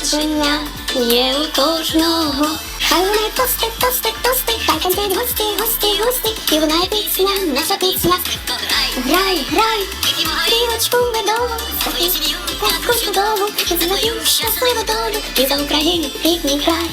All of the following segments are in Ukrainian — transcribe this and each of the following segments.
народження є у кожного. Хай вони тости, тости, тости, хай танцюють гості, гості, гості. І вона пісня, наша пісня. Грай, грай, стрілочку медову, таку чудову, мою щасливу долю, і за Україну рідний край.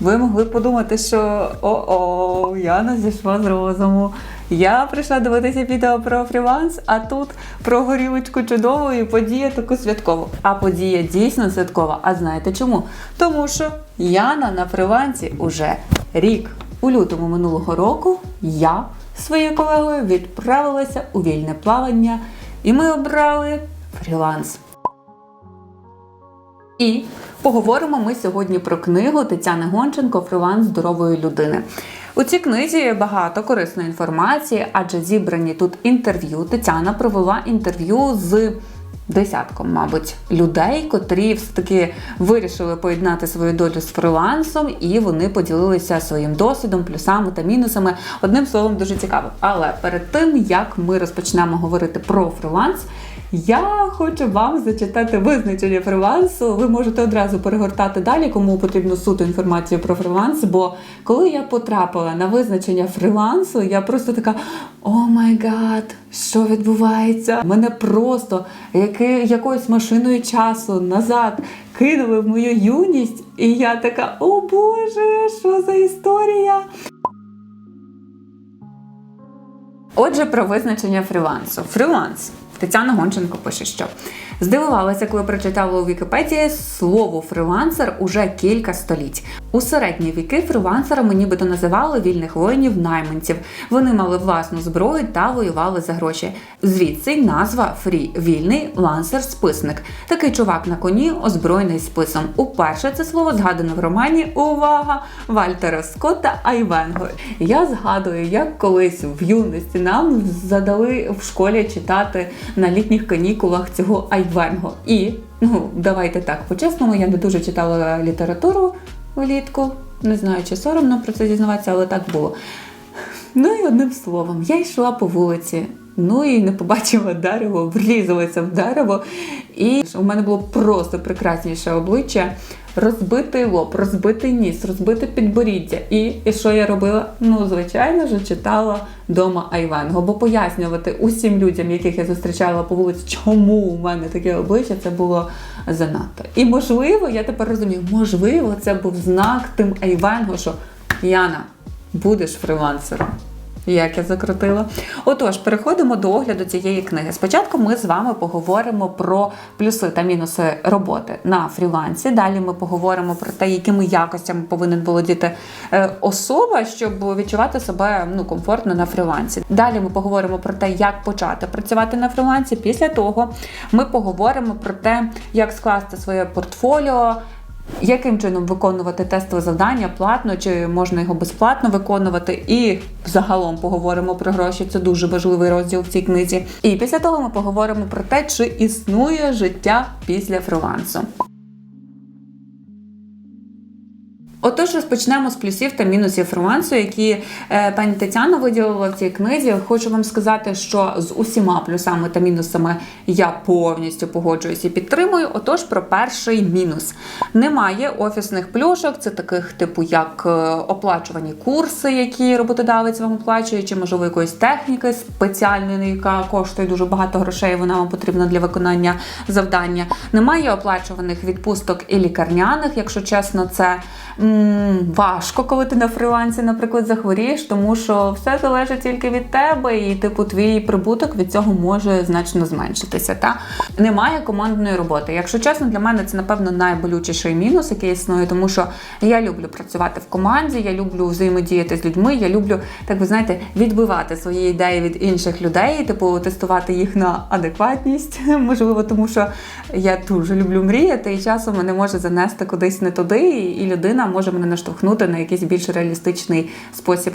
Ви могли подумати, що о-о, Яна зійшла з розуму. Я прийшла дивитися відео про фріланс, а тут про горілочку чудову і подія таку святкову. А подія дійсно святкова. А знаєте чому? Тому що Яна на фрілансі уже рік. У лютому минулого року я своєю колегою відправилася у вільне плавання, і ми обрали фріланс. І поговоримо ми сьогодні про книгу Тетяни Гонченко Фриланс здорової людини. У цій книзі багато корисної інформації, адже зібрані тут інтерв'ю. Тетяна провела інтерв'ю з десятком, мабуть, людей, котрі все-таки вирішили поєднати свою долю з фрилансом, і вони поділилися своїм досвідом, плюсами та мінусами. Одним словом, дуже цікаво. Але перед тим як ми розпочнемо говорити про фриланс. Я хочу вам зачитати визначення фрилансу. Ви можете одразу перегортати далі, кому потрібно суто інформацію про фриланс. Бо коли я потрапила на визначення фрилансу, я просто така: о май гад, що відбувається? Мене просто яки, якоюсь машиною часу назад кинули в мою юність, і я така: о Боже, що за історія? Отже, про визначення фрілансу. Фріланс. Тетяна Гонченко пише, що здивувалася, коли прочитала у Вікіпедії слово фрилансер уже кілька століть. У середні віки фрилансерами нібито називали вільних воїнів найманців. Вони мали власну зброю та воювали за гроші. Звідси й назва фрі вільний лансер списник. Такий чувак на коні, озброєний списом. Уперше це слово згадано в романі Увага Вальтера Скотта Айвенго. Я згадую, як колись в юності нам задали в школі читати на літніх канікулах цього Айвенго. І ну давайте так, по-чесному, я не дуже читала літературу влітку. Не знаю, чи соромно про це дізнаватися, але так було. Ну і одним словом, я йшла по вулиці, ну і не побачила дерево, влізалася в дерево. І у мене було просто прекрасніше обличчя, розбитий лоб, розбитий ніс, розбите підборіддя. І, і що я робила? Ну, звичайно ж, читала дома Айвенго, бо пояснювати усім людям, яких я зустрічала по вулиці, чому у мене таке обличчя, це було занадто. І можливо, я тепер розумію, можливо, це був знак тим Айвенго, що Яна, будеш фрилансером. Як я закрутила. Отож, переходимо до огляду цієї книги. Спочатку ми з вами поговоримо про плюси та мінуси роботи на фрілансі. Далі ми поговоримо про те, якими якостями повинен володіти е, особа, щоб відчувати себе ну, комфортно на фрілансі. Далі ми поговоримо про те, як почати працювати на фрілансі. Після того ми поговоримо про те, як скласти своє портфоліо. Яким чином виконувати тестове завдання платно, чи можна його безплатно виконувати? І загалом поговоримо про гроші. Це дуже важливий розділ в цій книзі. І після того ми поговоримо про те, чи існує життя після фрилансу. Отож, розпочнемо з плюсів та мінусів фрилансу, які е, пані Тетяна виділила в цій книзі. Хочу вам сказати, що з усіма плюсами та мінусами я повністю погоджуюся і підтримую. Отож, про перший мінус немає офісних плюшок, це таких типу як е, оплачувані курси, які роботодавець вам оплачує, чи можливо якоїсь техніки спеціальної, яка коштує дуже багато грошей. Вона вам потрібна для виконання завдання. Немає оплачуваних відпусток і лікарняних, якщо чесно, це важко, коли ти на фрилансі, наприклад, захворієш, тому що все залежить тільки від тебе, і типу твій прибуток від цього може значно зменшитися. Та немає командної роботи. Якщо чесно, для мене це напевно найболючіший мінус, який існує, тому що я люблю працювати в команді, я люблю взаємодіяти з людьми, я люблю, так ви знаєте, відбивати свої ідеї від інших людей, типу тестувати їх на адекватність. Можливо, тому що я дуже люблю мріяти, і часом мене може занести кудись не туди, і людина може мене наштовхнути на якийсь більш реалістичний спосіб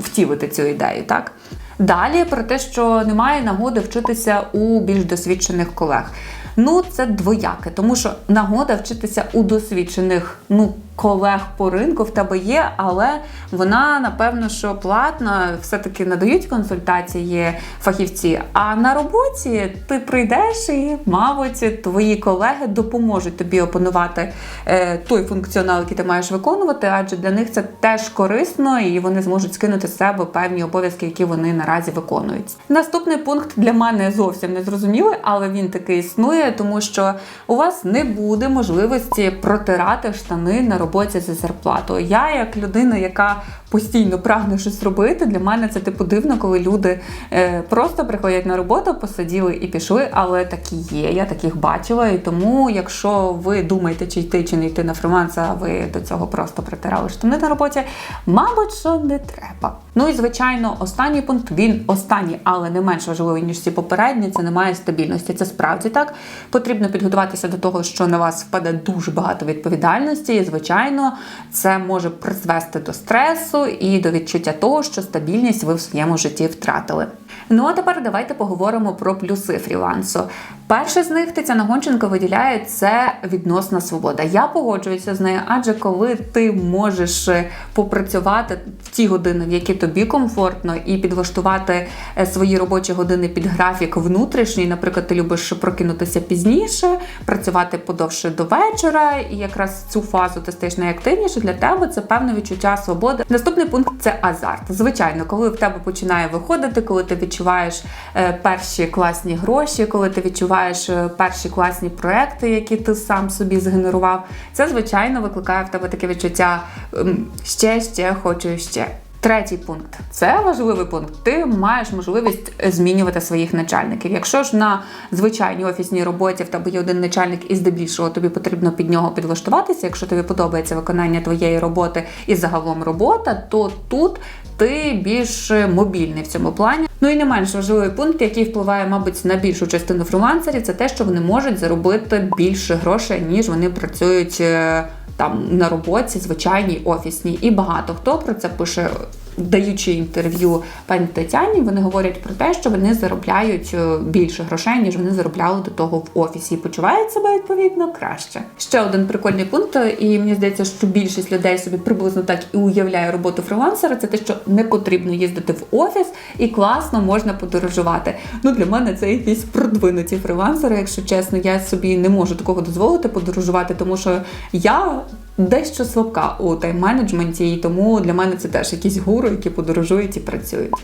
втілити цю ідею, так? Далі про те, що немає нагоди вчитися у більш досвідчених колег. Ну, це двояке, тому що нагода вчитися у досвідчених, ну, колег по ринку в тебе є, але вона напевно що платна, все-таки надають консультації фахівці. А на роботі ти прийдеш і, мабуть, твої колеги допоможуть тобі опанувати е, той функціонал, який ти маєш виконувати, адже для них це теж корисно, і вони зможуть скинути з себе певні обов'язки, які вони наразі виконують. Наступний пункт для мене зовсім не зрозумілий, але він таки існує, тому що у вас не буде можливості протирати штани на роботі за зарплату. Я, як людина, яка постійно прагне щось робити, для мене це типу дивно, коли люди е, просто приходять на роботу, посиділи і пішли, але такі є. Я таких бачила. І тому, якщо ви думаєте, чи йти, чи не йти на фриланс, а ви до цього просто притирали штани на роботі, мабуть, що не треба. Ну і звичайно, останній пункт він останній, але не менш важливий ніж ці попередні. Це немає стабільності. Це справді так. Потрібно підготуватися до того, що на вас впаде дуже багато відповідальності, і звичайно, це може призвести до стресу і до відчуття того, що стабільність ви в своєму житті втратили. Ну а тепер давайте поговоримо про плюси фрілансу. Перше з них Тетяна Гонченко виділяє це відносна свобода. Я погоджуюся з нею, адже коли ти можеш е, попрацювати в ті години, в які тобі комфортно, і підлаштувати е, свої робочі години під графік внутрішній. Наприклад, ти любиш прокинутися пізніше, працювати подовше до вечора, і якраз цю фазу ти стаєш найактивніше для тебе. Це певне відчуття свободи. Наступний пункт це азарт. Звичайно, коли в тебе починає виходити, коли ти відчуваєш е, перші класні гроші, коли ти відчуваєш е, перші класні проекти, які ти сам собі згенерував, це звичайно викликає в тебе таке відчуття ем, ще, ще хочу ще. Третій пункт це важливий пункт. Ти маєш можливість змінювати своїх начальників. Якщо ж на звичайній офісній роботі в тебе є один начальник, і здебільшого тобі потрібно під нього підлаштуватися. Якщо тобі подобається виконання твоєї роботи і загалом робота, то тут ти більш мобільний в цьому плані. Ну і не менш важливий пункт, який впливає, мабуть, на більшу частину фрилансерів, це те, що вони можуть заробити більше грошей, ніж вони працюють. Там на роботі, звичайній офісній, і багато хто про це пише, даючи інтерв'ю пані Тетяні. Вони говорять про те, що вони заробляють е, більше грошей, ніж вони заробляли до того в офісі, і почувають себе відповідно краще. Ще один прикольний пункт, і мені здається, що більшість людей собі приблизно так і уявляє роботу фрилансера. Це те, що не потрібно їздити в офіс, і класно можна подорожувати. Ну для мене це якісь продвинуті фрилансери, якщо чесно, я собі не можу такого дозволити подорожувати, тому що я дещо слабка у тайм-менеджменті, і тому для мене це теж якісь гуру, які подорожують і працюють.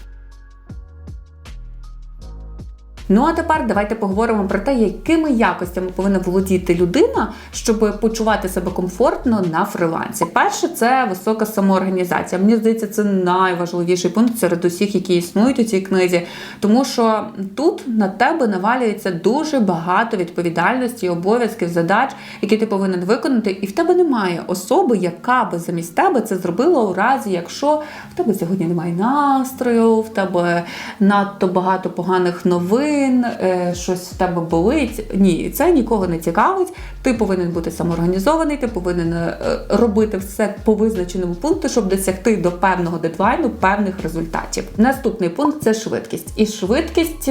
Ну а тепер давайте поговоримо про те, якими якостями повинна володіти людина, щоб почувати себе комфортно на фрилансі. Перше, це висока самоорганізація. Мені здається, це найважливіший пункт серед усіх, які існують у цій книзі, тому що тут на тебе навалюється дуже багато відповідальності, обов'язків, задач, які ти повинен виконати, і в тебе немає особи, яка би замість тебе це зробила у разі, якщо в тебе сьогодні немає настрою, в тебе надто багато поганих новин е, щось в тебе болить. Ні, це нікого не цікавить. Ти повинен бути самоорганізований, ти повинен е, робити все по визначеному пункту, щоб досягти до певного дедлайну певних результатів. Наступний пункт це швидкість. І швидкість.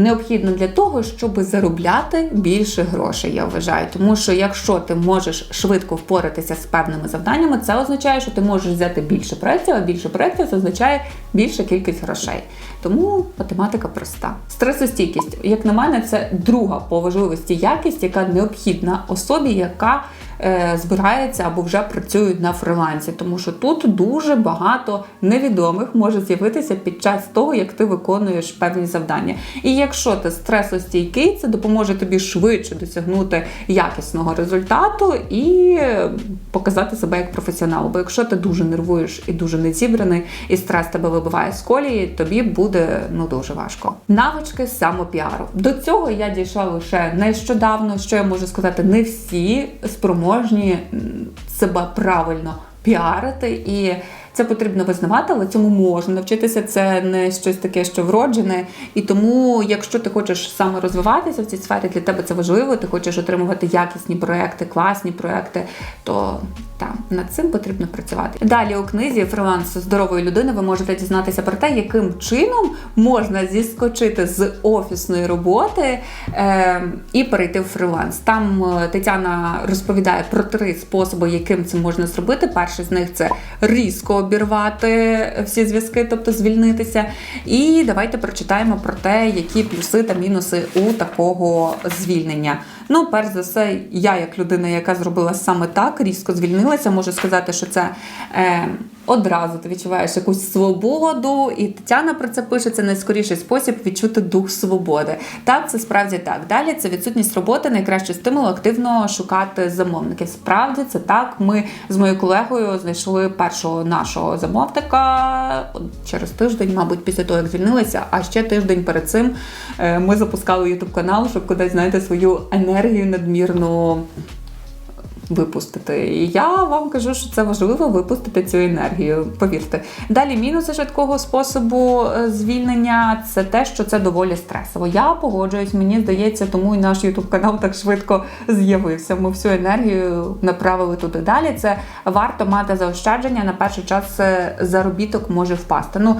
Необхідно для того, щоб заробляти більше грошей, я вважаю. Тому що якщо ти можеш швидко впоратися з певними завданнями, це означає, що ти можеш взяти більше проєктів, а більше проєктів це означає більша кількість грошей. Тому математика проста. Стресостійкість, як на мене, це друга по важливості якість, яка необхідна особі, яка е, збирається або вже працює на фрилансі. Тому що тут дуже багато невідомих може з'явитися під час того, як ти виконуєш певні завдання. І якщо ти стресостійкий, це допоможе тобі швидше досягнути якісного результату і показати себе як професіонал. Бо якщо ти дуже нервуєш і дуже незібраний, і стрес тебе вибиває з колії, тобі буде ну дуже важко. Навички самопіару. До цього я дійшла лише нещодавно. Що я можу сказати, не всі спроможні м, себе правильно піарити і. Це потрібно визнавати, але цьому можна навчитися. Це не щось таке, що вроджене. І тому, якщо ти хочеш саме розвиватися в цій сфері, для тебе це важливо. Ти хочеш отримувати якісні проекти, класні проекти, то так, над цим потрібно працювати. Далі у книзі Фриланс здорової людини ви можете дізнатися про те, яким чином можна зіскочити з офісної роботи е, і перейти в фриланс. Там е, Тетяна розповідає про три способи, яким це можна зробити. Перший з них це різко обірвати всі зв'язки, тобто звільнитися. І давайте прочитаємо про те, які плюси та мінуси у такого звільнення. Ну, перш за все, я, як людина, яка зробила саме так, різко звільнилася, можу сказати, що це е, одразу ти відчуваєш якусь свободу, і Тетяна про це пише. Це найскоріший спосіб відчути дух свободи. Так, це справді так. Далі це відсутність роботи, найкращий стимул активно шукати замовників. Справді це так. Ми з моєю колегою знайшли першого нашого замовника через тиждень, мабуть, після того, як звільнилися. А ще тиждень перед цим е, ми запускали ютуб канал, щоб кудись знаєте свою енергію надмірну випустити. І я вам кажу, що це важливо випустити цю енергію. Повірте. Далі мінуси швидкого способу е, звільнення це те, що це доволі стресово. Я погоджуюсь, мені здається, тому і наш ютуб канал так швидко з'явився. Ми всю енергію направили туди. Далі це варто мати заощадження. На перший час е, заробіток може впасти. Ну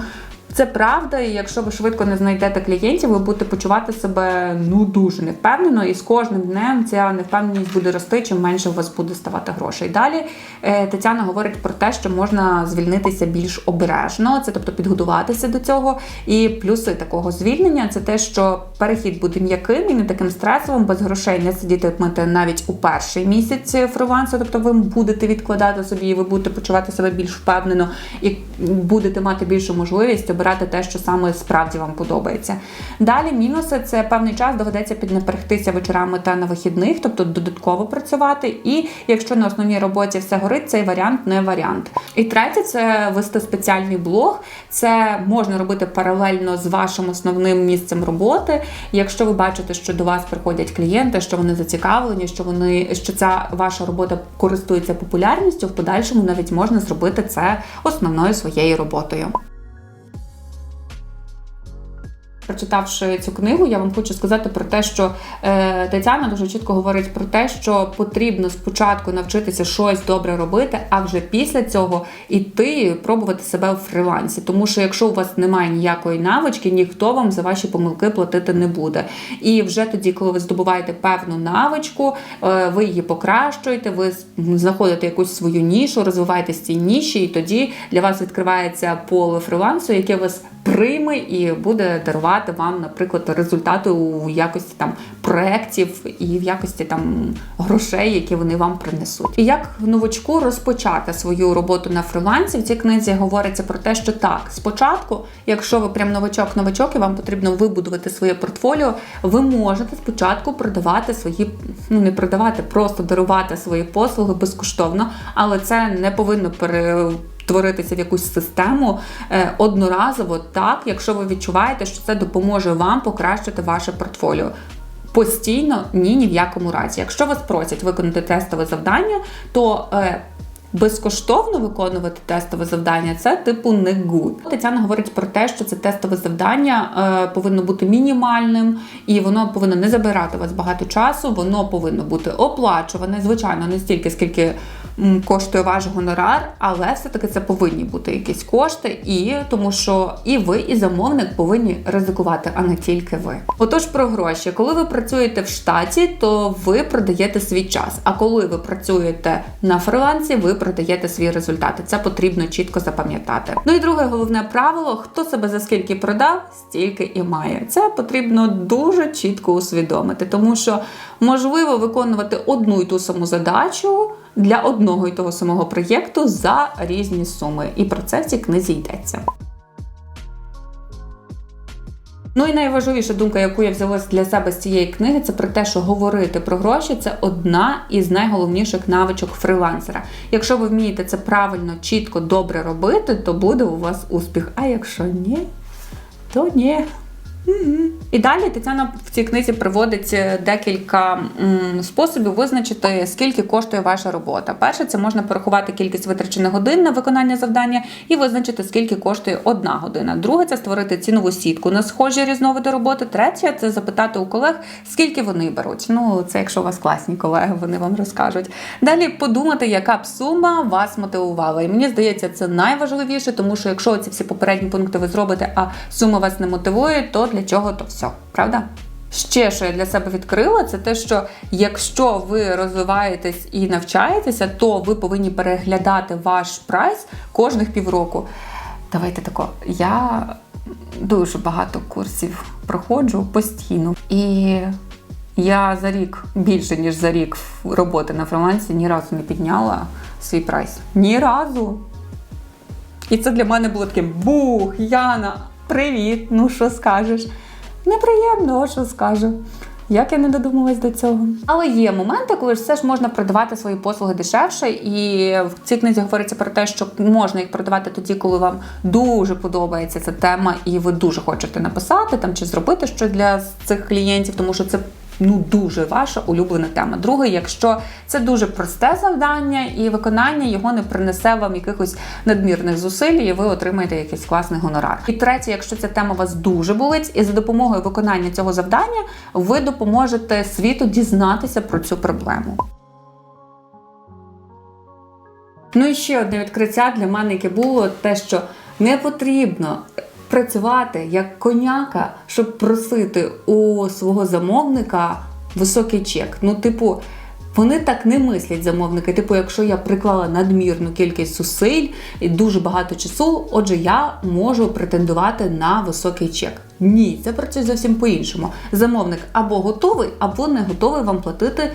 це правда, і якщо ви швидко не знайдете клієнтів, ви будете почувати себе ну дуже невпевнено, і з кожним днем ця невпевненість буде рости, чим менше у вас буде ставати грошей. Далі е, Тетяна говорить про те, що можна звільнитися більш обережно, це тобто підготуватися до цього. І плюси такого звільнення це те, що перехід буде м'яким і не таким стресовим, без грошей не сидітимете навіть у перший місяць фрилансу, тобто ви будете відкладати собі, і ви будете почувати себе більш впевнено і будете мати більшу можливість обирати те, що саме справді вам подобається. Далі мінуси це певний час доведеться піднапрягтися вечорами та на вихідних, тобто додатково працювати. І якщо на основній роботі все горить, цей варіант не варіант. І третє це вести спеціальний блог. Це можна робити паралельно з вашим основним місцем роботи. Якщо ви бачите, що до вас приходять клієнти, що вони зацікавлені, що вони що ця ваша робота користується популярністю, в подальшому навіть можна зробити це основною своєю роботою. Прочитавши цю книгу, я вам хочу сказати про те, що е, Тетяна дуже чітко говорить про те, що потрібно спочатку навчитися щось добре робити, а вже після цього іти пробувати себе у фрилансі. Тому що якщо у вас немає ніякої навички, ніхто вам за ваші помилки платити не буде. І вже тоді, коли ви здобуваєте певну навичку, е, ви її покращуєте, ви знаходите якусь свою нішу, розвиваєтесь в цій ніші, і тоді для вас відкривається поле фрилансу, яке вас прийме і буде дарувати вам, наприклад, результати у якості там проєктів і в якості там грошей, які вони вам принесуть. І як новачку розпочати свою роботу на фрилансі в цій книзі говориться про те, що так, спочатку, якщо ви прям новачок-новачок і вам потрібно вибудувати своє портфоліо, ви можете спочатку продавати свої, ну не продавати, просто дарувати свої послуги безкоштовно, але це не повинно пере творитися в якусь систему е, одноразово, так, якщо ви відчуваєте, що це допоможе вам покращити ваше портфоліо. Постійно ні, ні в якому разі. Якщо вас просять виконати тестове завдання, то е, безкоштовно виконувати тестове завдання це типу не good. Тетяна говорить про те, що це тестове завдання е, повинно бути мінімальним і воно повинно не забирати у вас багато часу, воно повинно бути оплачуване, звичайно, не стільки, скільки коштує ваш гонорар, але все-таки це повинні бути якісь кошти, і тому що і ви, і замовник повинні ризикувати, а не тільки ви. Отож, про гроші, коли ви працюєте в штаті, то ви продаєте свій час. А коли ви працюєте на фрилансі, ви продаєте свої результати. Це потрібно чітко запам'ятати. Ну і друге головне правило: хто себе за скільки продав, стільки і має. Це потрібно дуже чітко усвідомити, тому що можливо виконувати одну й ту саму задачу для одного й того самого проєкту за різні суми. І про це в цій книзі йдеться. Ну і найважливіша думка, яку я взяла для себе з цієї книги, це про те, що говорити про гроші це одна із найголовніших навичок фрилансера. Якщо ви вмієте це правильно, чітко, добре робити, то буде у вас успіх. А якщо ні, то ні. І далі Тетяна в цій книзі приводить е, декілька способів визначити, скільки коштує ваша робота. Перше, це можна порахувати кількість витрачених годин на виконання завдання і визначити, скільки коштує одна година. Друге, це створити цінову сітку на схожі різновиди роботи. Третє це запитати у колег, скільки вони беруть. Ну, це якщо у вас класні колеги, вони вам розкажуть. Далі подумати, яка б сума вас мотивувала. І мені здається, це найважливіше, тому що якщо ці всі попередні пункти ви зробите, а сума вас не мотивує, то для чого то все, правда? Ще що я для себе відкрила, це те, що якщо ви розвиваєтесь і навчаєтеся, то ви повинні переглядати ваш прайс кожних півроку. Давайте тако. Я дуже багато курсів проходжу постійно. І я за рік, більше ніж за рік роботи на фрилансі, ні разу не підняла свій прайс. Ні разу. І це для мене було таким бух, Яна, привіт! Ну що скажеш? Неприємно, що скажу. Як я не додумалась до цього. Але є моменти, коли все ж можна продавати свої послуги дешевше, і в цій книзі говориться про те, що можна їх продавати тоді, коли вам дуже подобається ця тема, і ви дуже хочете написати там чи зробити щось для цих клієнтів, тому що це ну дуже ваша улюблена тема. Друге, якщо це дуже просте завдання, і виконання його не принесе вам якихось надмірних зусиль, і ви отримаєте якийсь класний гонорар. І третє, якщо ця тема вас дуже болить, і за допомогою виконання цього завдання ви допоможете світу дізнатися про цю проблему. Ну і ще одне відкриття для мене, яке було те, що не потрібно працювати як коняка, щоб просити у свого замовника високий чек. Ну, типу. Вони так не мислять замовники. Типу, якщо я приклала надмірну кількість зусиль і дуже багато часу, отже, я можу претендувати на високий чек. Ні, це працює зовсім по-іншому. Замовник або готовий, або не готовий вам платити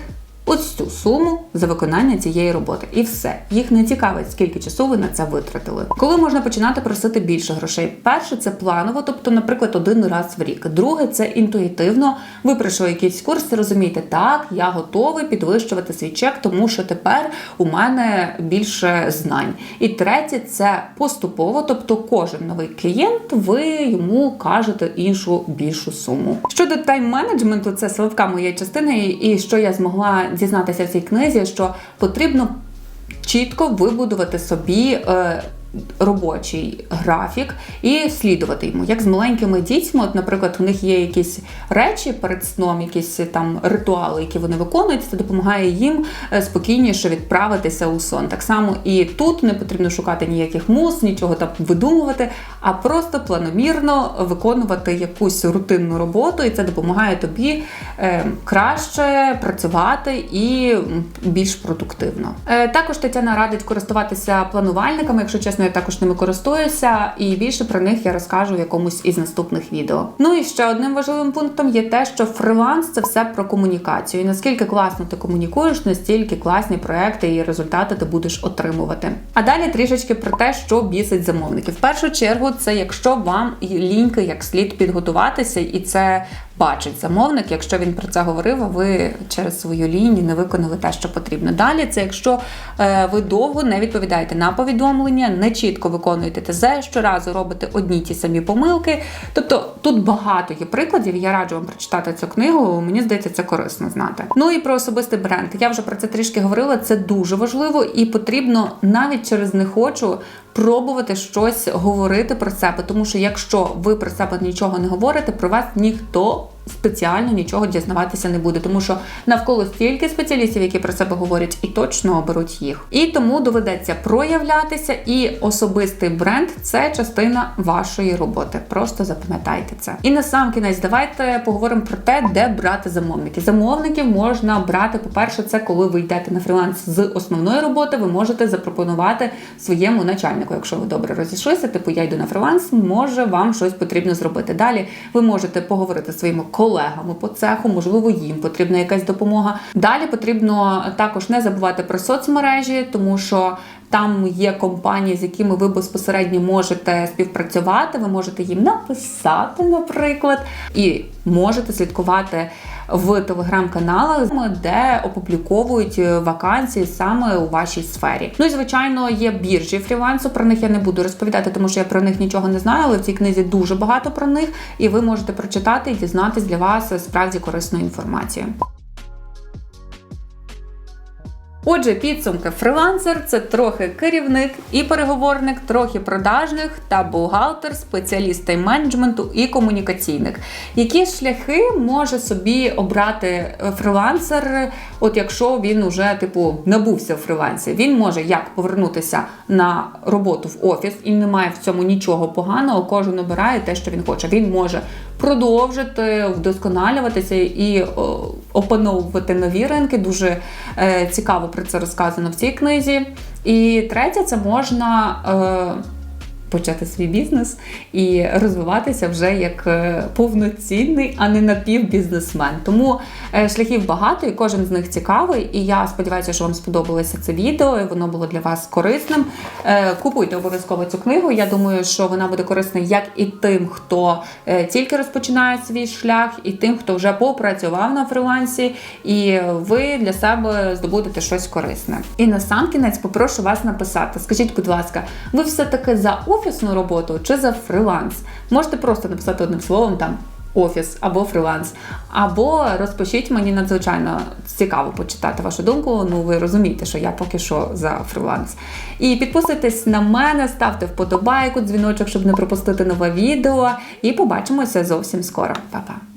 ось цю суму за виконання цієї роботи. І все. Їх не цікавить, скільки часу ви на це витратили. Коли можна починати просити більше грошей? Перше, це планово, тобто, наприклад, один раз в рік. Друге, це інтуїтивно. Ви пройшли якийсь курс, розумієте, так, я готовий підвищувати свій чек, тому що тепер у мене більше знань. І третє, це поступово, тобто кожен новий клієнт, ви йому кажете іншу більшу суму. Щодо тайм-менеджменту, це слабка моя частина, і що я змогла дізнатися в цій книзі, що потрібно чітко вибудувати собі. Е, Робочий графік і слідувати йому, як з маленькими дітьми. От, наприклад, у них є якісь речі перед сном, якісь там ритуали, які вони виконують. Це допомагає їм е, спокійніше відправитися у сон. Так само і тут не потрібно шукати ніяких мус, нічого там видумувати, а просто планомірно виконувати якусь рутинну роботу, і це допомагає тобі е, краще працювати і більш продуктивно. Е, також Тетяна радить користуватися планувальниками, якщо чесно, я також ними користуюся, і більше про них я розкажу в якомусь із наступних відео. Ну і ще одним важливим пунктом є те, що фриланс це все про комунікацію. І наскільки класно ти комунікуєш, настільки класні проекти і результати ти будеш отримувати. А далі трішечки про те, що бісить замовників. В першу чергу, це якщо вам ліньки як слід підготуватися, і це бачить замовник, якщо він про це говорив, а ви через свою лінію не виконали те, що потрібно. Далі це якщо е, ви довго не відповідаєте на повідомлення, не чітко виконуєте ТЗ, щоразу робите одні ті самі помилки. Тобто тут багато є прикладів. Я раджу вам прочитати цю книгу. Мені здається, це корисно знати. Ну і про особистий бренд. Я вже про це трішки говорила. Це дуже важливо і потрібно навіть через не хочу. Пробувати щось говорити про себе, тому що якщо ви про себе нічого не говорите, про вас ніхто спеціально нічого дізнаватися не буде, тому що навколо стільки спеціалістів, які про себе говорять, і точно оберуть їх. І тому доведеться проявлятися, і особистий бренд це частина вашої роботи. Просто запам'ятайте це. І на сам кінець давайте поговоримо про те, де брати замовників. Замовників можна брати, по-перше, це коли ви йдете на фріланс з основної роботи, ви можете запропонувати своєму начальнику, якщо ви добре розійшлися, типу я йду на фріланс, може вам щось потрібно зробити. Далі ви можете поговорити зі своїми колегами по цеху, можливо, їм потрібна якась допомога. Далі потрібно також не забувати про соцмережі, тому що Там є компанії, з якими ви безпосередньо можете співпрацювати. Ви можете їм написати, наприклад, і можете слідкувати в телеграм-каналах, де опубліковують вакансії саме у вашій сфері. Ну і звичайно, є біржі фрілансу. Про них я не буду розповідати, тому що я про них нічого не знаю, але в цій книзі дуже багато про них, і ви можете прочитати і дізнатись для вас справді корисну інформацію. Отже, підсумки фрилансер це трохи керівник і переговорник, трохи продажних та бухгалтер, спеціаліст тайм-менеджменту і комунікаційник. Які шляхи може собі обрати е, фрилансер, от якщо він уже типу набувся в фрилансі? Він може як повернутися на роботу в офіс і немає в цьому нічого поганого. Кожен обирає те, що він хоче. Він може продовжити вдосконалюватися і опановувати нові ринки. Дуже е, цікаво про це розказано в цій книзі. І третє, це можна. Почати свій бізнес і розвиватися вже як е, повноцінний, а не напівбізнесмен. Тому е, шляхів багато, і кожен з них цікавий. І я сподіваюся, що вам сподобалося це відео, і воно було для вас корисним. Е, Купуйте обов'язково цю книгу. Я думаю, що вона буде корисна як і тим, хто тільки розпочинає свій шлях, і тим, хто вже попрацював на фрилансі, і ви для себе здобудете щось корисне. І на сам кінець попрошу вас написати. Скажіть, будь ласка, ви все-таки за офісну роботу чи за фриланс? Можете просто написати одним словом там. Офіс або фриланс, або розпишіть мені надзвичайно цікаво почитати вашу думку. Ну ви розумієте, що я поки що за фриланс. І підписуйтесь на мене, ставте вподобайку, дзвіночок, щоб не пропустити нове відео. І побачимося зовсім скоро. Па-па!